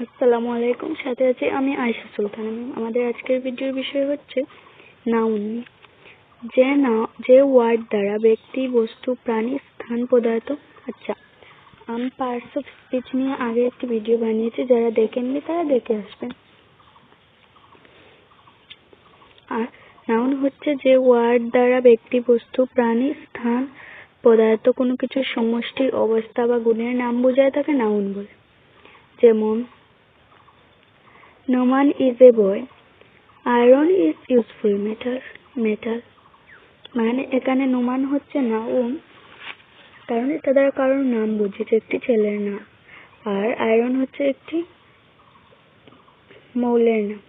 আসসালামু আলাইকুম। সাথে আছি আমি আয়েশা সুলতানা আমাদের আজকের ভিডিওর বিষয় হচ্ছে নাউন যে না যে ওয়ার্ড দ্বারা ব্যক্তি, বস্তু, প্রাণী, স্থান, পদার্থ আচ্ছা আমি পার্টস অফ স্পিচ নিয়ে আগে একটি ভিডিও বানিয়েছি। যারা দেখেননি তারা দেখে আসবেন। আর নাউন হচ্ছে যে ওয়ার্ড দ্বারা ব্যক্তি, বস্তু, প্রাণী, স্থান, পদার্থ কোনো কিছুর সমষ্টির অবস্থা বা গুণের নাম বোঝায় তাকে নাউন বলে। যেমন Noman is a boy iron is useful metal metal মানে এখানে নোমান হচ্ছে নাউন কারণ এটা দ্বারা কারোর নাম বুঝেছে একটি ছেলের নাম। আর আয়রন হচ্ছে একটি মৌলের নাম।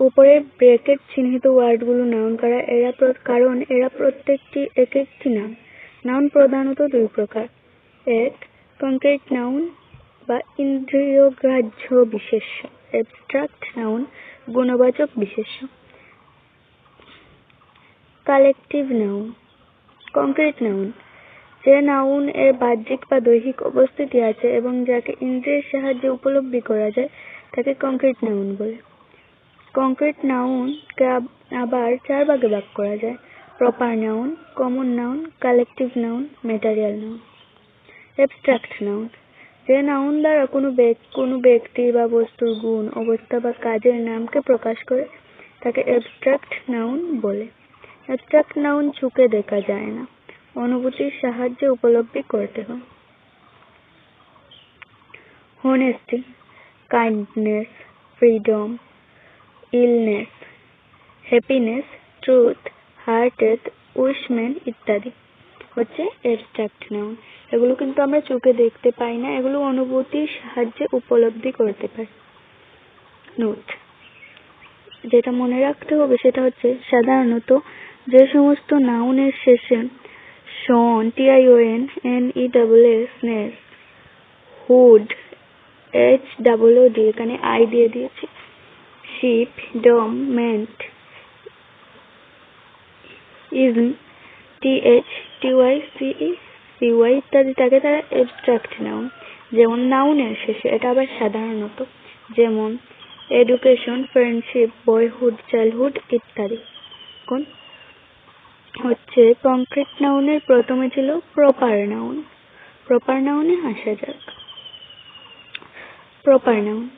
উপরে ব্রেকেট চিহ্নিত ওয়ার্ডগুলো নাউন করা, এরা কারণ এরা প্রত্যেকটি এক একটি নাম। নাউন প্রধানত দুই প্রকার। এক, কংক্রিট নাউন বা ইন্দ্রিয়গ্রাহ্য বিশেষ্য অ্যাবস্ট্রাক্ট নাউন গুণবাচক বিশেষ্য। কালেকটিভ নাউন কংক্রিট নাউন যে নাউন এর বাহ্যিক বা দৈহিক উপস্থিতি আছে এবং যাকে ইন্দ্রিয়ের সাহায্যে উপলব্ধি করা যায়, তাকে কংক্রিট নাউন বলে। কংক্রিট নাউনকে আব- আবার চার ভাগে ভাগ করা যায়। Proper noun common noun collective noun material noun abstract noun যে নাউন দ্বারা কোনো কোনো ব্যক্তি বা বস্তুর গুণ, অবস্থা বা কাজের নামকে প্রকাশ করে তাকে অ্যাবস্ট্রাক্ট নাউন বলে। অ্যাবস্ট্রাক্ট নাউন চুকে দেখা যায় না। অনুভূতির সাহায্যে উপলব্ধি করতে হয়। honesty, kindness, freedom, illness, happiness, truth, hearted wishman ইত্যাদি। হচ্ছে abstract noun এগুলো কিন্তু আমরা চোখে দেখতে পাই না, এগুলো অনুভূতির সাহায্যে উপলব্ধি করতে পারি। নোট যেটা মনে রাখতে হবে সেটা হচ্ছে সাধারণত যে সমস্ত নাউনের শেষে tion T I O N N E double S ness hood H double O D এখানে আই দিয়ে দিয়েছি। Ship dom ment ism T H T Y C E C Y ইত্যাদি থাকে তারা এবস্ট্রাক্ট নাউন যেমন নাউনের শেষে, এটা আবার সাধারণত, যেমন এডুকেশন ফ্রেন্ডশিপ বয়হুড চাইল্ডহুড ইত্যাদি। কোন হচ্ছে কংক্রিট নাউনের প্রথমে ছিল প্রপার নাউন প্রপার নাউনে আসা যাক। প্রপার নাউন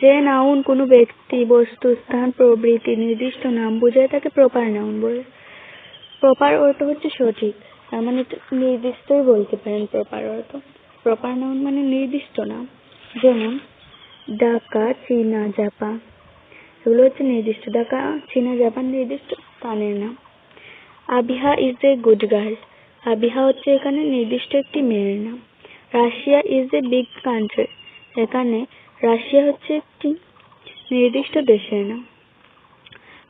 যে নাউন কোনো ব্যক্তি, বস্তু, স্থান, প্রভৃতি, নির্দিষ্ট নাম বোঝায়, তাকে প্রপার নাউন বলে। প্রপার অর্থ হচ্ছে সঠিক। তার মানে নির্দিষ্টই বলতে পারেন প্রপার অর্থ প্রপার নাউন মানে নির্দিষ্ট নাম যেমন, ডাকা, চীনা জাপান এগুলো হচ্ছে নির্দিষ্ট। ডাকা, চীনা, জাপান নির্দিষ্ট স্থানের নাম। Abiha is a good girl Abiha হচ্ছে এখানে নির্দিষ্ট একটি মেয়ের নাম। Russia is a big country এখানে রাশিয়া হচ্ছে একটি নির্দিষ্ট দেশের নাম।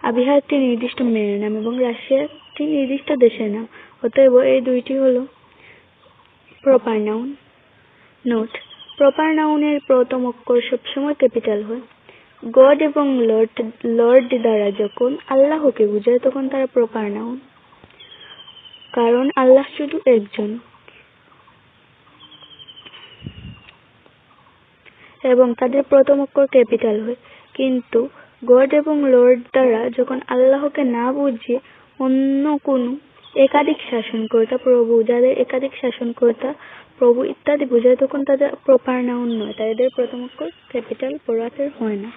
আবিহা একটি নির্দিষ্ট মেয়ের নাম এবং রাশিয়া একটি নির্দিষ্ট দেশের নাম অতএব এই দুইটি হলো প্রপার নাউন নোট প্রপার নাউনের প্রথম অক্ষর সবসময় ক্যাপিটাল হয়। গড এবং লর্ড লর্ড দ্বারা যখন আল্লাহকে বোঝায়, তখন তারা প্রপার নাউন কারণ আল্লাহ শুধু একজন। এবং তাদের প্রথম অক্ষর ক্যাপিটাল হয়। কিন্তু গড এবং লর্ড দ্বারা যখন আল্লাহকে না বুঝিয়ে অন্য কোনো একাধিক শাসনকর্তা, প্রভু যাদের একাধিক শাসনকর্তা, প্রভু ইত্যাদি বোঝায়, তখন তাদের প্রপার নাউন নয়। তাদের প্রথম অক্ষর ক্যাপিটাল বড়াতের হয় না।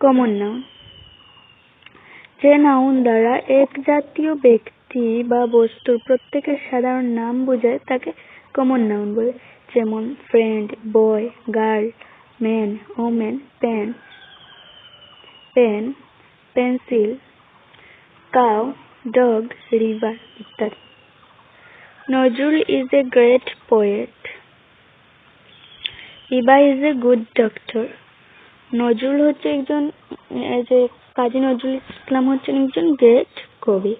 কমন নাউন যে নাউন দ্বারা এক জাতীয় ব্যক্তি বা বস্তুর প্রত্যেকের সাধারণ নাম বোঝায়, তাকে কমন নাউন বলে। যেমন friend boy girl man women pen pen pencil cow dog river ইত্যাদি Nazrul is a great poet Iba is a good doctor Nazrul হচ্ছে একজন যে কাজী নজরুল ইসলাম হচ্ছেন একজন গ্রেট কবি.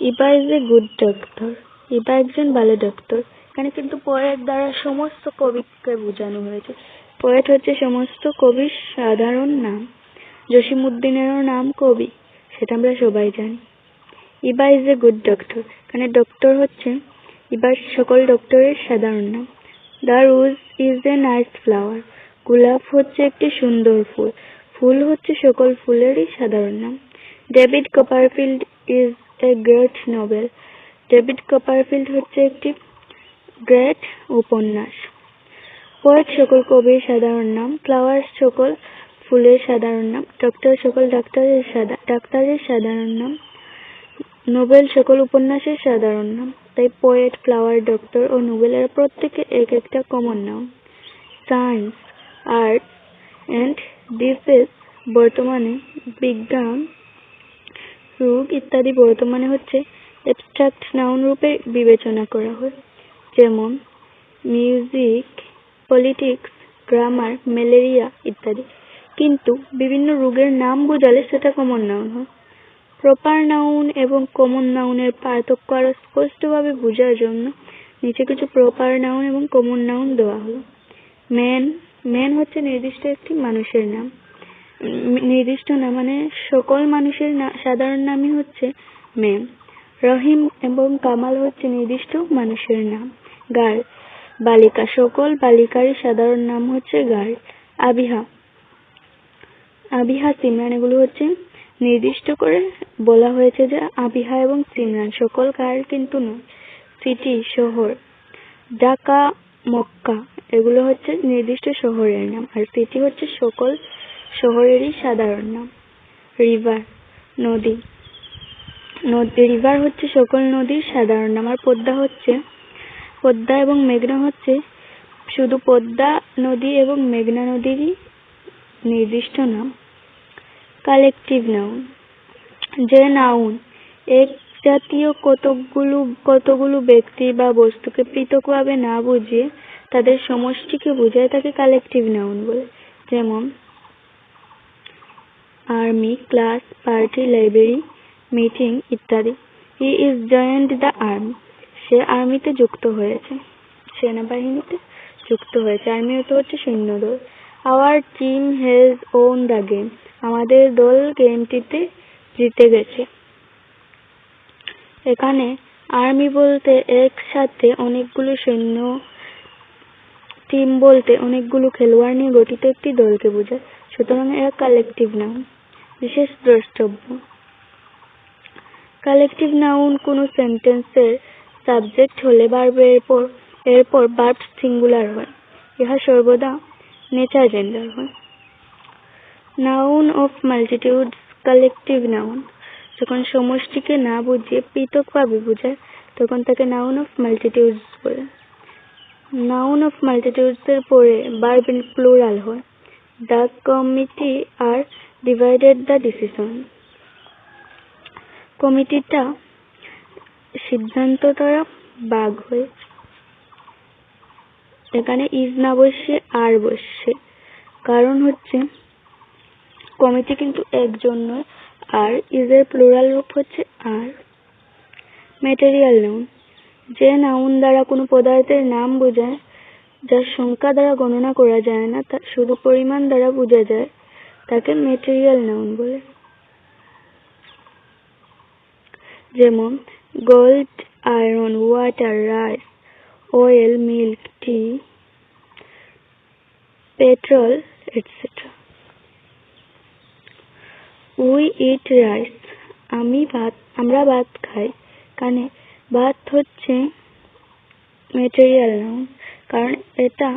ইবা ইজ এ গুড ডক্টর ইবা একজন ভালো ডক্টর এখানে কিন্তু পোয়েট দ্বারা সমস্ত কবিকে বোঝানো হয়েছে। পোয়েট হচ্ছে সমস্ত কবির সাধারণ নাম। জসিমউদ্দিনেরও নাম কবি। সেটা আমরা সবাই জানি। Iba is a good doctor এখানে ডক্টর হচ্ছে, ইবার সকল ডক্টরের সাধারণ নাম। The rose is a nice flower গোলাপ হচ্ছে একটি সুন্দর ফুল। ফুল হচ্ছে সকল ফুলেরই সাধারণ নাম। David Copperfield is a great novel David Copperfield হচ্ছে একটি গ্রেট উপন্যাস। পোয়েট সকল কবির সাধারণ নাম। ফ্লাওয়ার সকল ফুলের সাধারণ নাম। ডক্টর সকল ডাক্তারের সাদা ডাক্তারের সাধারণ নাম। নোবেল সকল উপন্যাসের সাধারণ নাম। তাই পোয়েট ফ্লাওয়ার ডক্টর ও নোবেল এরা প্রত্যেকে এক একটা কমন নাম। সায়েন্স আর্ট অ্যান্ড ডিসিজ বর্তমানে বিজ্ঞান, রোগ ইত্যাদি বর্তমানে হচ্ছে অ্যাবস্ট্রাক্ট নাউন রূপে বিবেচনা করা হয়। যেমন মিউজিক পলিটিক্স গ্রামার ম্যালেরিয়া ইত্যাদি। কিন্তু বিভিন্ন রোগের নাম বোঝালে সেটা কমন নাউন হয়। প্রপার নাউন এবং কমন নাউনের পার্থক্য আরও স্পষ্টভাবে বোঝার জন্য নিচে কিছু প্রপার নাউন এবং কমন নাউন দেওয়া হলো। ম্যান ম্যান হচ্ছে নির্দিষ্ট একটি মানুষের নাম। নির্দিষ্ট না মানে সকল মানুষের সাধারণ নামই হচ্ছে ম্যান রহিম এবং কামাল হচ্ছে নির্দিষ্ট মানুষের নাম। গার্ল বালিকা। সকল বালিকারই সাধারণ নাম হচ্ছে গার্ল আবিহা আবিহা সিমরান এগুলো হচ্ছে নির্দিষ্ট করে বলা হয়েছে যে আবিহা এবং সিমরান সকল গার্ল কিন্তু নয়। সিটি, শহর, ঢাকা, মক্কা, এগুলো হচ্ছে নির্দিষ্ট শহরের নাম। আর সিটি হচ্ছে সকল শহরেরই সাধারণ নাম। রিভার, নদী। নদী রিভার হচ্ছে সকল নদীর সাধারণ নাম। আর পদ্মা হচ্ছে, পদ্মা এবং মেঘনা হচ্ছে শুধু পদ্মা নদী এবং মেঘনা নদীরই নির্দিষ্ট নাম। কালেকটিভ নাউন যে নাউন এক জাতীয় কতকগুলো, কতগুলো ব্যক্তি বা বস্তুকে পৃথকভাবে না বুঝিয়ে তাদের সমষ্টিকে বোঝায় তাকে কালেকটিভ নাউন বলে। যেমন army class party library meeting ইত্যাদি। He is joined the army সে আর্মিতে যুক্ত হয়েছে। সেনাবাহিনীতে যুক্ত হয়েছে। আর্মি অর্থ হচ্ছে সৈন্যদল। Our team has won the game আমাদের দল গেমটিতে জিতে গেছে। এখানে আর্মি বলতে একসাথে অনেকগুলো সৈন্য টিম বলতে অনেকগুলো খেলোয়াড় নিয়ে গঠিত একটি দলকে বোঝায়। সুতরাং এরা কালেকটিভ নাউন বিশেষ দ্রষ্টব্য। কালেকটিভ নাউন কোনো সেন্টেন্সের সাবজেক্ট হলে বার্বের পর, এরপর বার্ব সিঙ্গুলার হয়। ইহা সর্বদা নেচার জেন্ডার হয় noun of multitudes collective noun যখন সমষ্টিকে না বুঝিয়ে পৃথকভাবে বোঝায়, তখন তাকে নাউন অফ মাল্টিটিউডস বলে। নাউন অফ মাল্টিটিউডস এর পরে ইন প্লুরাল হয়। The committee are divided the decision কমিটিটা সিদ্ধান্ত দ্বারা বাঘ হয়ে। এখানে ইজ না বসে, আর বসছে কারণ হচ্ছে, কমিটি কিন্তু একজন নয়, আর ইজ এর প্লুরাল রূপ হচ্ছে আর। Material noun. যে নাউন দ্বারা কোনো পদার্থের নাম বোঝায়, যার সংখ্যা দ্বারা গণনা করা যায় না, তা শুধু পরিমাণ দ্বারা বোঝা যায়, তাকে ম্যাটেরিয়াল নাউন বলে। যেমন, gold, iron, water rice oil milk tea petrol etcetera we eat rice আমি ভাত, আমরা ভাত খাই। কানে, ভাত হচ্ছে ম্যাটেরিয়াল নাউন কারণ এটা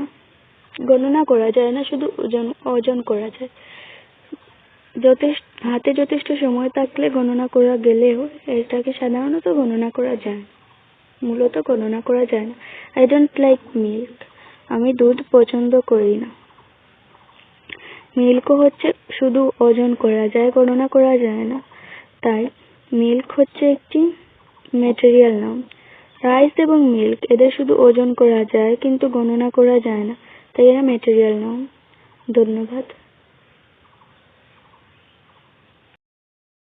গণনা করা যায় না, শুধু ওজন ওজন করা যায়। যথেষ্ট, হাতে যথেষ্ট সময় থাকলে গণনা করা গেলেও এটাকে সাধারণত গণনা করা যায় মূলত গণনা করা যায় না। আই ডোন্ট লাইক মিল্ক আমি দুধ পছন্দ করি না। মিল্কও হচ্ছে শুধু ওজন করা যায়, গণনা করা যায় না। তাই মিল্ক হচ্ছে একটি ম্যাটেরিয়াল নাম রাইস এবং মিল্ক এদের শুধু ওজন করা যায়, কিন্তু গণনা করা যায় না। তাই এরা ম্যাটেরিয়াল নাম ধন্যবাদ।